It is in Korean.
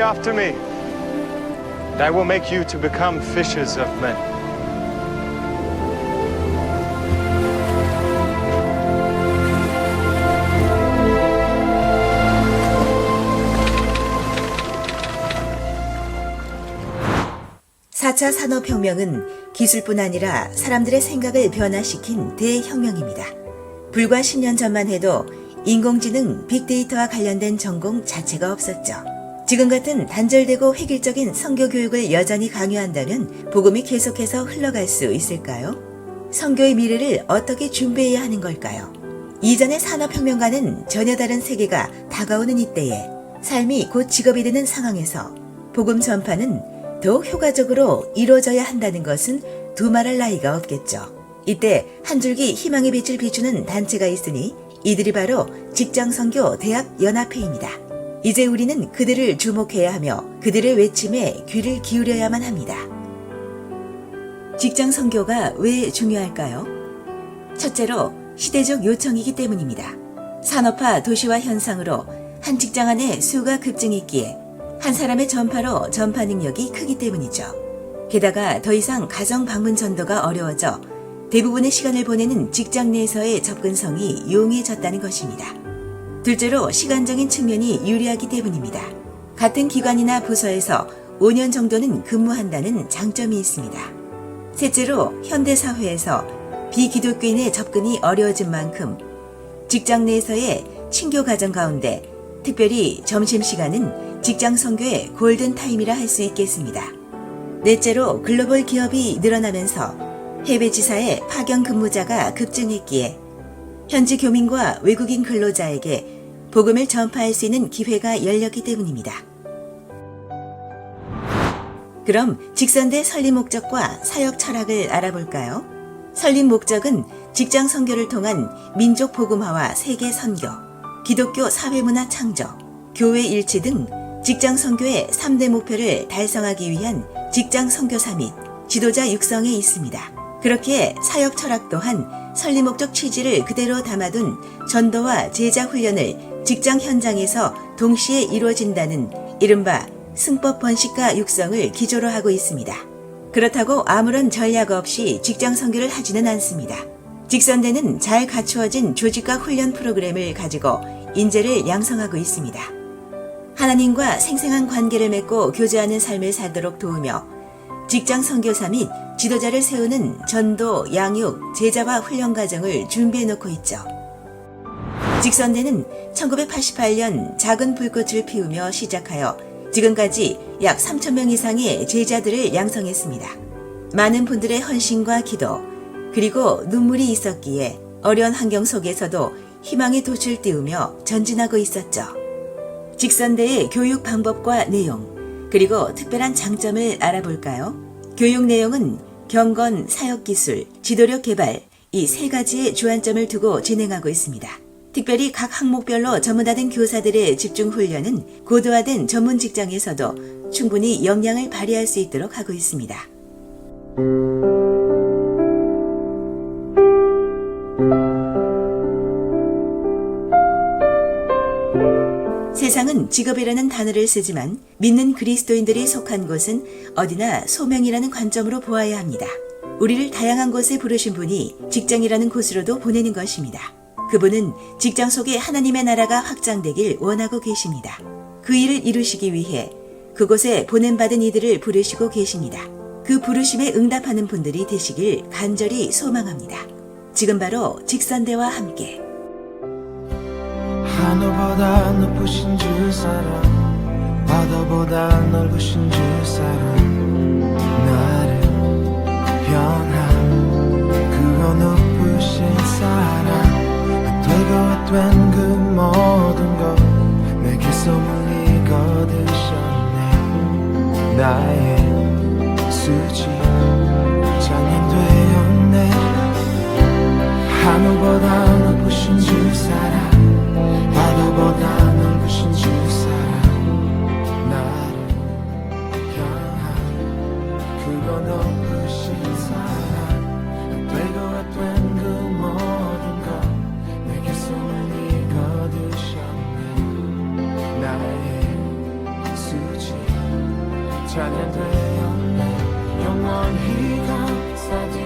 after me, and I will make you to become fishers of men. 사차 산업혁명은 기술뿐 아니라 사람들의 생각을 변화시킨 대혁명입니다. 불과 10년 전만 해도 인공지능, 빅데이터와 관련된 전공 자체가 없었죠. 지금 같은 단절되고 획일적인 성교 교육을 여전히 강요한다면 복음이 계속해서 흘러갈 수 있을까요? 성교의 미래를 어떻게 준비해야 하는 걸까요? 이전의 산업혁명과는 전혀 다른 세계가 다가오는 이때에 삶이 곧 직업이 되는 상황에서 복음 전파는 더욱 효과적으로 이루어져야 한다는 것은 두말할 나위가 없겠죠. 이때 한 줄기 희망의 빛을 비추는 단체가 있으니 이들이 바로 직장 선교 대학 연합회입니다. 이제 우리는 그들을 주목해야 하며 그들의 외침에 귀를 기울여야만 합니다. 직장 선교가 왜 중요할까요? 첫째로 시대적 요청이기 때문입니다. 산업화 도시화 현상으로 한 직장 안에 수가 급증했기에 한 사람의 전파로 전파 능력이 크기 때문이죠. 게다가 더 이상 가정 방문 전도가 어려워져 대부분의 시간을 보내는 직장 내에서의 접근성이 용이해졌다는 것입니다. 둘째로 시간적인 측면이 유리하기 때문입니다. 같은 기관이나 부서에서 5년 정도는 근무한다는 장점이 있습니다. 셋째로 현대 사회에서 비기독교인의 접근이 어려워진 만큼 직장 내에서의 친교 과정 가운데 특별히 점심시간은 직장 선교의 골든타임이라 할 수 있겠습니다. 넷째로 글로벌 기업이 늘어나면서 해외 지사의 파견 근무자가 급증했기에 현지 교민과 외국인 근로자에게 복음을 전파할 수 있는 기회가 열렸기 때문입니다. 그럼 직선대 설립 목적과 사역 철학을 알아볼까요? 설립 목적은 직장 선교를 통한 민족 복음화와 세계 선교, 기독교 사회문화 창조, 교회 일치 등 직장 선교의 3대 목표를 달성하기 위한 직장 선교사 및 지도자 육성에 있습니다. 그렇게 사역 철학 또한 설립 목적 취지를 그대로 담아둔 전도와 제자 훈련을 직장 현장에서 동시에 이루어진다는 이른바 승법 번식과 육성을 기조로 하고 있습니다. 그렇다고 아무런 전략 없이 직장 선교를 하지는 않습니다. 직선대는 잘 갖추어진 조직과 훈련 프로그램을 가지고 인재를 양성하고 있습니다. 하나님과 생생한 관계를 맺고 교제하는 삶을 살도록 도우며 직장 선교사 및 지도자를 세우는 전도, 양육, 제자와 훈련 과정을 준비해 놓고 있죠. 직선대는 1988년 작은 불꽃을 피우며 시작하여 지금까지 약 3천명 이상의 제자들을 양성했습니다. 많은 분들의 헌신과 기도, 그리고 눈물이 있었기에 어려운 환경 속에서도 희망의 돛을 띄우며 전진하고 있었죠. 직선대의 교육 방법과 내용, 그리고 특별한 장점을 알아볼까요? 교육 내용은 경건, 사역 기술, 지도력 개발, 이 세 가지의 주안점을 두고 진행하고 있습니다. 특별히 각 항목별로 전문화된 교사들의 집중 훈련은 고도화된 전문 직장에서도 충분히 역량을 발휘할 수 있도록 하고 있습니다. 세상은 직업이라는 단어를 쓰지만 믿는 그리스도인들이 속한 곳은 어디나 소명이라는 관점으로 보아야 합니다. 우리를 다양한 곳에 부르신 분이 직장이라는 곳으로도 보내는 것입니다. 그분은 직장 속에 하나님의 나라가 확장되길 원하고 계십니다. 그 일을 이루시기 위해 그곳에 보냄받은 이들을 부르시고 계십니다. 그 부르심에 응답하는 분들이 되시길 간절히 소망합니다. 지금 바로 직선대와 함께 하늘보다 높으신 주 사랑 바다보다 넓으신 주 사랑 된그 모든 것 내게서 멀리 거두셨네. 나의 수지 찬양되었네 영원히 감사드려